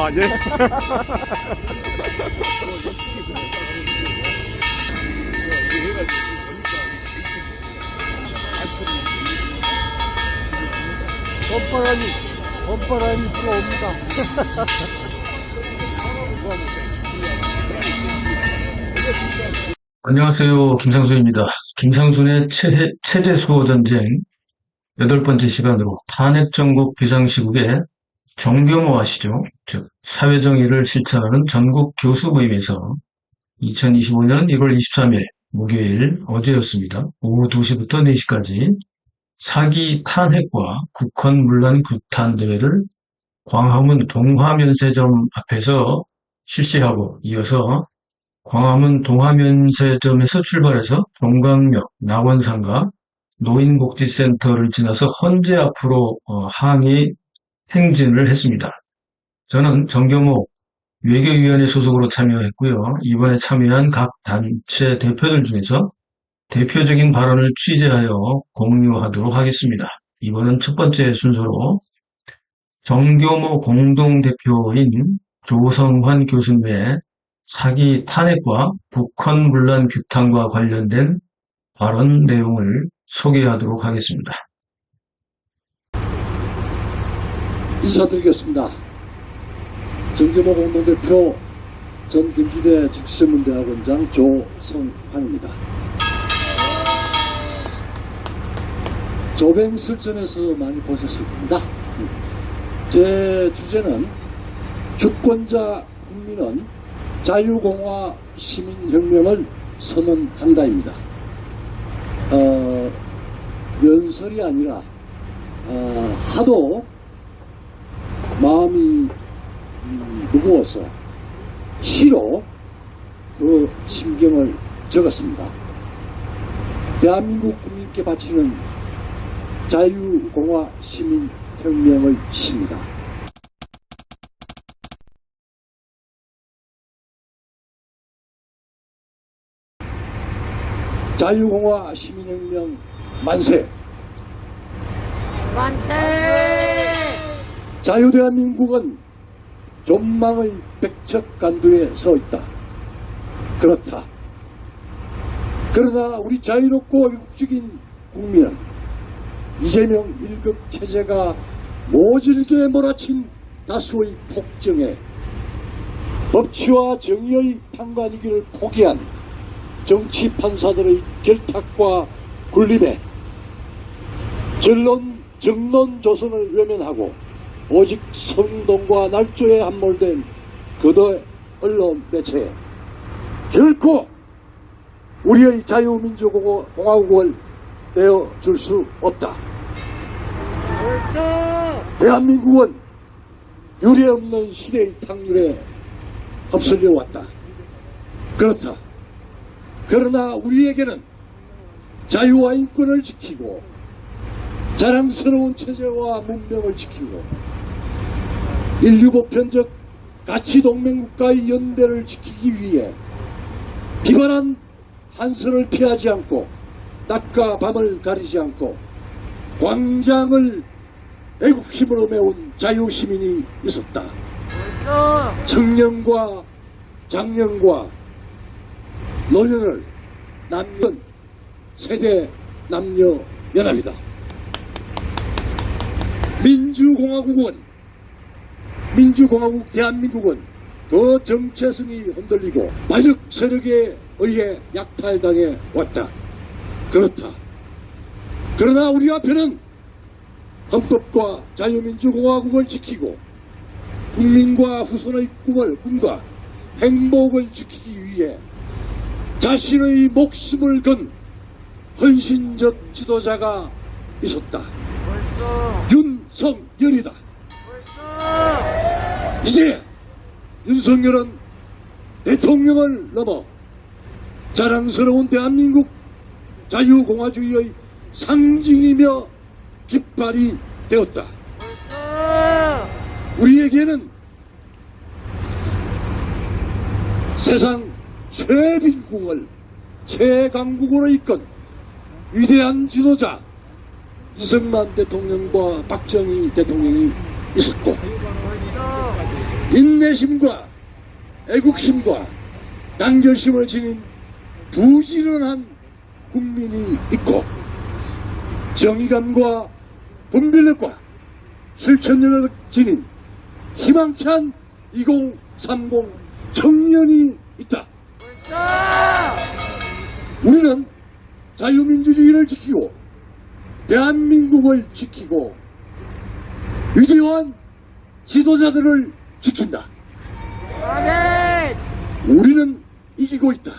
아, 예. 봄바람이 봄바람이 불어옵니다. 안녕하세요. 김상순입니다. 김상순의 체, 체제 수호 전쟁 여덟 번째 시간으로 탄핵 정국 비상시국에 정경호하시죠. 즉 사회정의를 실천하는 전국 교수 모임에서 2025년 1월 23일 목요일 어제였습니다. 오후 2시부터 4시까지 사기 탄핵과 국헌 문란 규탄 대회를 광화문 동화면세점 앞에서 실시하고 이어서 광화문 동화면세점에서 출발해서 종강역, 낙원상가, 노인복지센터를 지나서 헌재 앞으로 어, 항의 행진을 했습니다. 저는 정경호 외교위원회 소속으로 참여했고요. 이번에 참여한 각 단체 대표들 중에서 대표적인 발언을 취재하여 공유하도록 하겠습니다. 이번은 첫 번째 순서로 정교모 공동대표인 조성환 교수님의 사기 탄핵과 북헌 문란 규탄과 관련된 발언 내용을 소개하도록 하겠습니다. 인사드리겠습니다. 정규모 공동대표 전 경기대 즉시문대학원장 조성환입니다. 조뱅설전에서 많이 보셨을 겁니다. 제 주제는 주권자 국민은 자유공화 시민혁명을 선언한다입니다. 어, 연설이 아니라 어, 하도 마음이 음, 무거워서 시로 그 심경을 적었습니다. 대한민국 국민께 바치는 자유공화 시민혁명의 시입니다. 자유공화 시민혁명 만세! 만세! 자유대한민국은 존망의 백척간두에 서 있다. 그렇다. 그러나 우리 자유롭고 애국적인 국민은 이재명 일극 체제가 모질게 몰아친 다수의 폭정에 법치와 정의의 판관이기를 포기한 정치 판사들의 결탁과 굴림에 전론, 정론 조선을 외면하고 오직 성동과 날조에 함몰된 거대 언론 매체에 결코 우리의 자유민주공화국을 내어줄 수 없다. 대한민국은 유례없는 시대의 탕률에 휩쓸려 왔다. 그렇다. 그러나 우리에게는 자유와 인권을 지키고 자랑스러운 체제와 문명을 지키고 인류 보편적 가치 동맹 국가의 연대를 지키기 위해 비반한 한선을 피하지 않고 낮과 밤을 가리지 않고 광장을 애국심으로 메운 자유시민이 있었다. 청년과 장년과 노년을 남녀 세대 남녀 연합이다. 민주공화국은 민주공화국 대한민국은 그 정체성이 흔들리고 마력 세력에 의해 약탈당해 왔다. 그렇다. 그러나 우리 앞에는 헌법과 자유민주공화국을 지키고 국민과 후손의 꿈을 꿈과 행복을 지키기 위해 자신의 목숨을 건 헌신적 지도자가 있었다. 윤석열이다. 이제 윤석열은 대통령을 넘어 자랑스러운 대한민국 자유공화주의의 상징이며 깃발이 되었다. 우리에게는 세상 최빈국을 최강국으로 이끈 위대한 지도자 이승만 대통령과 박정희 대통령이 있었고 인내심과 애국심과 단결심을 지닌 부지런한 국민이 있고 정의감과 분별력과 실천력을 지닌 희망찬 2030 청년이 있다. 우리는 자유민주주의를 지키고 대한민국을 지키고 위대한 지도자들을 지킨다. 아멘! 우리는 이기고 있다.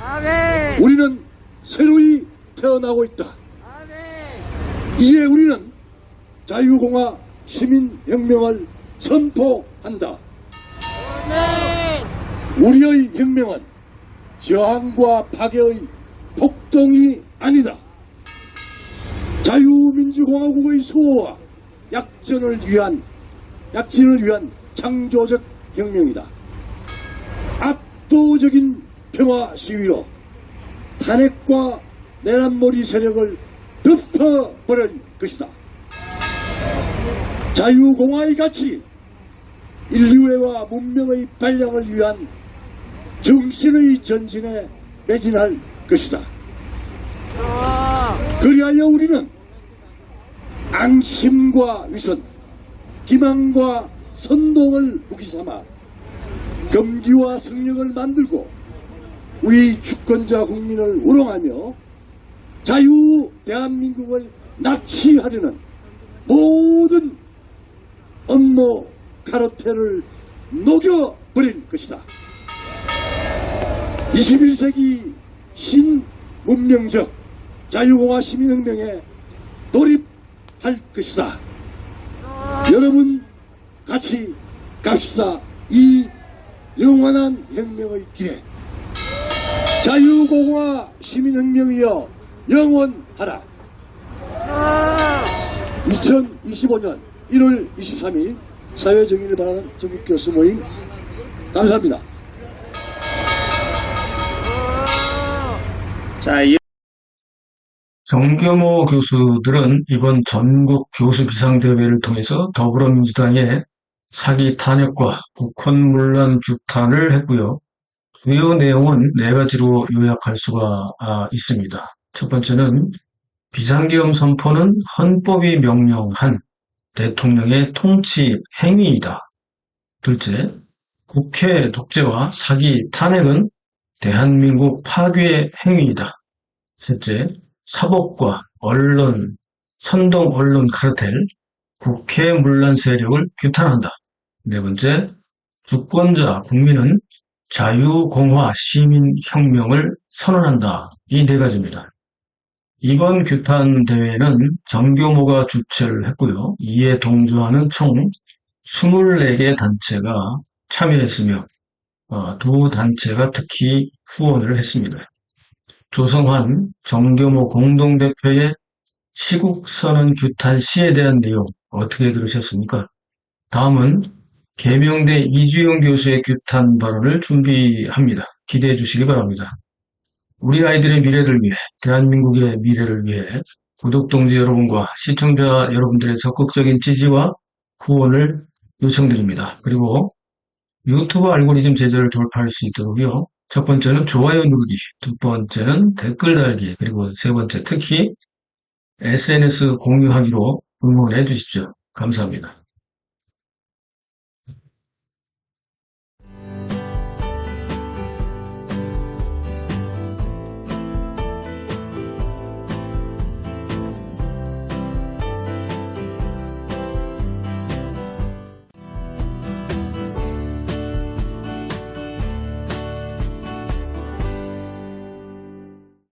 아멘! 우리는 새로이 태어나고 있다. 아멘! 이에 우리는 자유공화 시민혁명을 선포한다. 아멘! 우리의 혁명은 저항과 파괴의 폭동이 아니다. 자유민주공화국의 수호와 약전을 위한 약진을 위한 창조적 혁명이다. 압도적인 평화 시위로 탄핵과 내란몰이 세력을 덮어버릴 것이다. 자유공화의 가치, 인류애와 문명의 발양을 위한 정신의 전진에 매진할 것이다. 그리하여 우리는 앙심과 위선, 기망과 선동을 무기 삼아 금기와 성령을 만들고 우리 주권자 국민을 우롱하며 자유 대한민국을 납치하려는 모든 업무 카르텔을 녹여버릴 것이다. 21세기 신문명적 자유공화 시민혁명에 돌입 할 것이다. 여러분 같이 갑시다. 이 영원한 혁명의 길에 자유공화 시민혁명이여 영원하라. 2025년 1월 23일 사회정의를 바라는 전국교수 모임 감사합니다. 자, 이 정겸호 교수들은 이번 전국 교수 비상대회를 통해서 더불어민주당의 사기 탄핵과 북헌 문란 규탄을 했고요. 주요 내용은 네 가지로 요약할 수가 아, 있습니다. 첫 번째는 비상계엄 선포는 헌법이 명령한 대통령의 통치 행위이다. 둘째, 국회 독재와 사기 탄핵은 대한민국 파괴 행위이다. 셋째, 사법과 언론, 선동 언론 카르텔, 국회 문란 세력을 규탄한다. 네 번째, 주권자 국민은 자유공화 시민혁명을 선언한다. 이 네 가지입니다. 이번 규탄 대회는 정교모가 주최를 했고요. 이에 동조하는 총 24개 단체가 참여했으며 어, 두 단체가 특히 후원을 했습니다. 조성환 정교모 공동대표의 시국선언 규탄 시에 대한 내용 어떻게 들으셨습니까? 다음은 계명대 이주영 교수의 규탄 발언을 준비합니다. 기대해 주시기 바랍니다. 우리 아이들의 미래를 위해, 대한민국의 미래를 위해 구독동지 여러분과 시청자 여러분들의 적극적인 지지와 후원을 요청드립니다. 그리고 유튜브 알고리즘 제재를 돌파할 수 있도록요. 첫 번째는 좋아요 누르기, 두 번째는 댓글 달기, 그리고 세 번째 특히 SNS 공유하기로 응원해 주십시오. 감사합니다.